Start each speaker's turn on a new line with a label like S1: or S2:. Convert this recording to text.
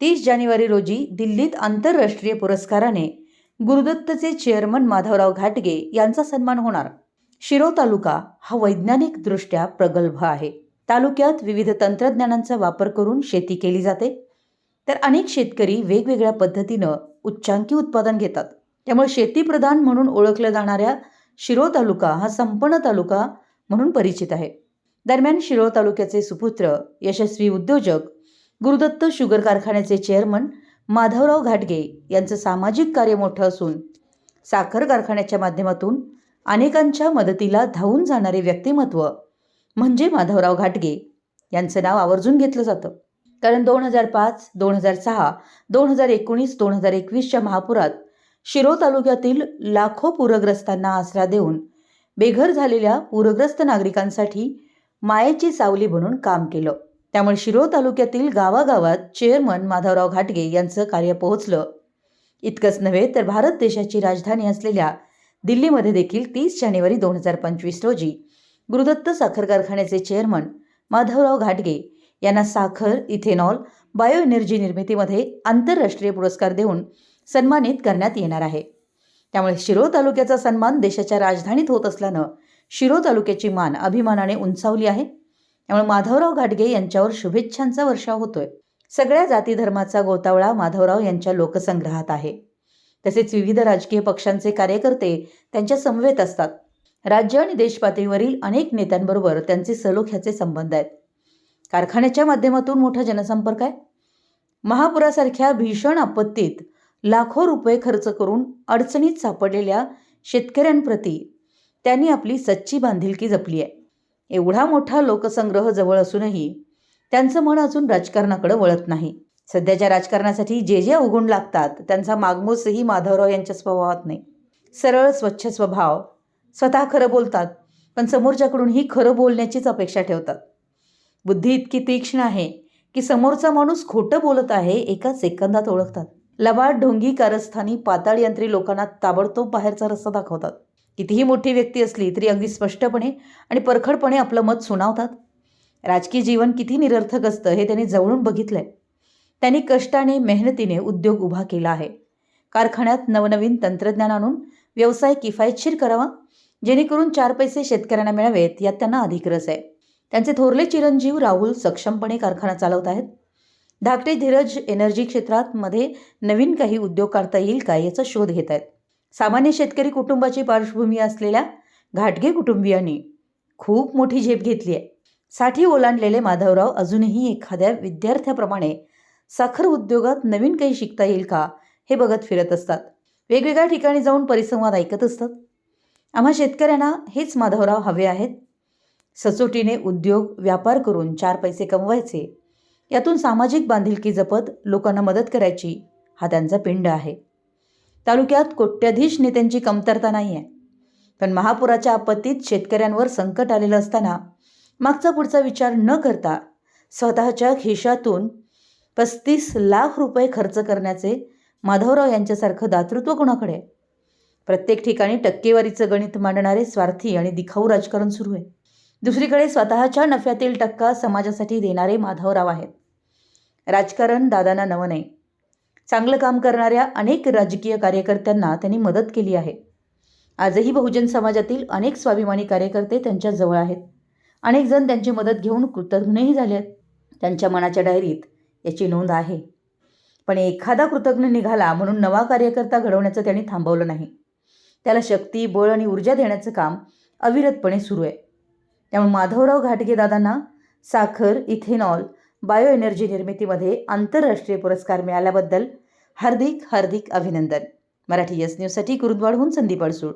S1: तीस जानेवारी रोजी दिल्लीत आंतरराष्ट्रीय पुरस्काराने गुरुदत्तचे चेअरमन माधवराव घाटगे यांचा सन्मान होणार. शिरो तालुका हा वैज्ञानिकदृष्ट्या प्रगल्भ आहे. तालुक्यात विविध तंत्रज्ञानांचा वापर करून शेती केली जाते. तर अनेक शेतकरी वेगवेगळ्या पद्धतीनं उच्चांकी उत्पादन घेतात. त्यामुळे शेतीप्रधान म्हणून ओळखल्या जाणाऱ्या शिरो तालुका हा संपन्न तालुका म्हणून परिचित आहे. दरम्यान शिरोळ तालुक्याचे सुपुत्र यशस्वी उद्योजक गुरुदत्त शुगर कारखान्याचे चेअरमन माधवराव घाटगे यांचं सामाजिक कार्य मोठं असून साखर कारखान्याच्या माध्यमातून अनेकांच्या मदतीला धावून जाणारे व्यक्तिमत्व म्हणजे माधवराव घाटगे. यांचं नाव आवर्जून घेतलं जातं. कारण दोन हजार पाच दोन हजार सहा दोन हजार एकोणीस दोन हजार एकवीसच्या महापुरात शिरो तालुक्यातील लाखो पूरग्रस्तांना आसरा देऊन बेघर झालेल्या पूरग्रस्त नागरिकांसाठी मायेची सावली बनून काम केलं. त्यामुळे शिरोळ तालुक्यातील गावागावात चेअरमन माधवराव घाटगे यांचं कार्य पोहोचलं. इतकंच नव्हे तर भारत देशाची राजधानी असलेल्या दिल्लीमध्ये देखील तीस जानेवारी दोन हजार पंचवीस रोजी गुरुदत्त साखर कारखान्याचे चेअरमन माधवराव घाटगे यांना साखर इथेनॉल बायो एनर्जी निर्मितीमध्ये आंतरराष्ट्रीय पुरस्कार देऊन सन्मानित करण्यात येणार आहे. त्यामुळे शिरोळ तालुक्याचा सन्मान देशाच्या राजधानीत होत असल्यानं शिरो तालुक्याची मान अभिमानाने उंचावली आहे. त्यामुळे माधवराव घाटगे यांच्यावर शुभेच्छांचा वर्षाव होतोय. सगळ्या जाती धर्माचा गोतावळा माधवराव यांच्या लोकसंग्रहात आहे. तसेच विविध राजकीय पक्षांचे कार्यकर्ते त्यांच्या समवेत असतात. राज्य आणि देश पातळीवरील अनेक नेत्यांबरोबर त्यांचे सलोख्याचे संबंध आहेत. कारखान्याच्या माध्यमातून मोठा जनसंपर्क आहे. महापुरासारख्या भीषण आपत्तीत लाखो रुपये खर्च करून अडचणीत सापडलेल्या शेतकऱ्यांप्रती त्यांनी आपली सच्ची बांधिलकी जपली आहे. एवढा मोठा लोकसंग्रह जवळ असूनही त्यांचं मन अजून राजकारणाकडे वळत नाही. सध्याच्या राजकारणासाठी जे जे अवगुण लागतात त्यांचा मागमूसही माधवराव यांच्या स्वभावात नाही. सरळ स्वच्छ स्वभाव. स्वतः खरं बोलतात पण समोरच्याकडूनही खरं बोलण्याचीच अपेक्षा ठेवतात. बुद्धी इतकी तीक्ष्ण आहे की समोरचा माणूस खोटं बोलत आहे एका सेकंदात ओळखतात. लबाड ढोंगी कारस्थानी पाताळ यंत्री लोकांना ताबडतोब बाहेरचा रस्ता दाखवतात. कितीही मोठी व्यक्ती असली तरी अगदी स्पष्टपणे आणि परखडपणे आपलं मत सुनावतात. राजकीय जीवन किती निरर्थक असतं हे त्यांनी जवळून बघितलंय. त्यांनी कष्टाने मेहनतीने उद्योग उभा केला आहे. कारखान्यात नवनवीन तंत्रज्ञान आणून व्यवसाय किफायतशीर करावा जेणेकरून चार पैसे शेतकऱ्यांना मिळावेत यात त्यांना अधिक रस आहे. त्यांचे थोरले चिरंजीव राहुल सक्षमपणे कारखाना चालवत आहेत. धाकटे धीरज एनर्जी क्षेत्रात मध्ये नवीन काही उद्योग काढता येईल का याचा शोध घेत आहेत. सामान्य शेतकरी कुटुंबाची पार्श्वभूमी असलेल्या घाटगे कुटुंबियांनी खूप मोठी झेप घेतली आहे. साठी ओलांडलेले माधवराव अजूनही एखाद्या विद्यार्थ्याप्रमाणे साखर उद्योगात नवीन काही शिकता येईल का हे बघत फिरत असतात. वेगवेगळ्या ठिकाणी जाऊन परिसंवाद ऐकत असतात. आम्हा शेतकऱ्यांना हेच माधवराव हवे आहेत. सचोटीने उद्योग व्यापार करून चार पैसे कमवायचे. यातून सामाजिक बांधिलकी जपत लोकांना मदत करायची हा त्यांचा पिंड आहे. तालुक्यात कोट्याधीश नेत्यांची कमतरता नाही आहे पण महापुराच्या आपत्तीत शेतकऱ्यांवर संकट आलेलं असताना मागचा पुढचा विचार न करता स्वतःच्या खिशातून पस्तीस लाख रुपये खर्च करण्याचे माधवराव यांच्यासारखं दातृत्व कोणाकडे? प्रत्येक ठिकाणी टक्केवारीचं गणित मांडणारे स्वार्थी आणि दिखाऊ राजकारण सुरू आहे. दुसरीकडे स्वतःच्या नफ्यातील टक्का समाजासाठी देणारे माधवराव आहेत. राजकारण दादांना नवं नाही. चांगलं काम करणाऱ्या अनेक राजकीय कार्यकर्त्यांना त्यांनी मदत केली आहे. आजही बहुजन समाजातील अनेक स्वाभिमानी कार्यकर्ते त्यांच्याजवळ आहेत. अनेक जण त्यांची मदत घेऊन कृतज्ञही झाले आहेत. त्यांच्या मनाच्या डायरीत याची नोंद आहे. पण एखादा कृतज्ञ निघाला म्हणून नवा कार्यकर्ता घडवण्याचं त्यांनी थांबवलं नाही. त्याला शक्ती बळ आणि ऊर्जा देण्याचं काम अविरतपणे सुरू आहे. त्यामुळे माधवराव घाटगे दादांना साखर इथेनॉल बायो एनर्जी निर्मितीमध्ये आंतरराष्ट्रीय पुरस्कार मिळाल्याबद्दल हार्दिक हार्दिक अभिनंदन. मराठी यस न्यूजसाठी कुरुंदवाडहून संदीप अडसूळ.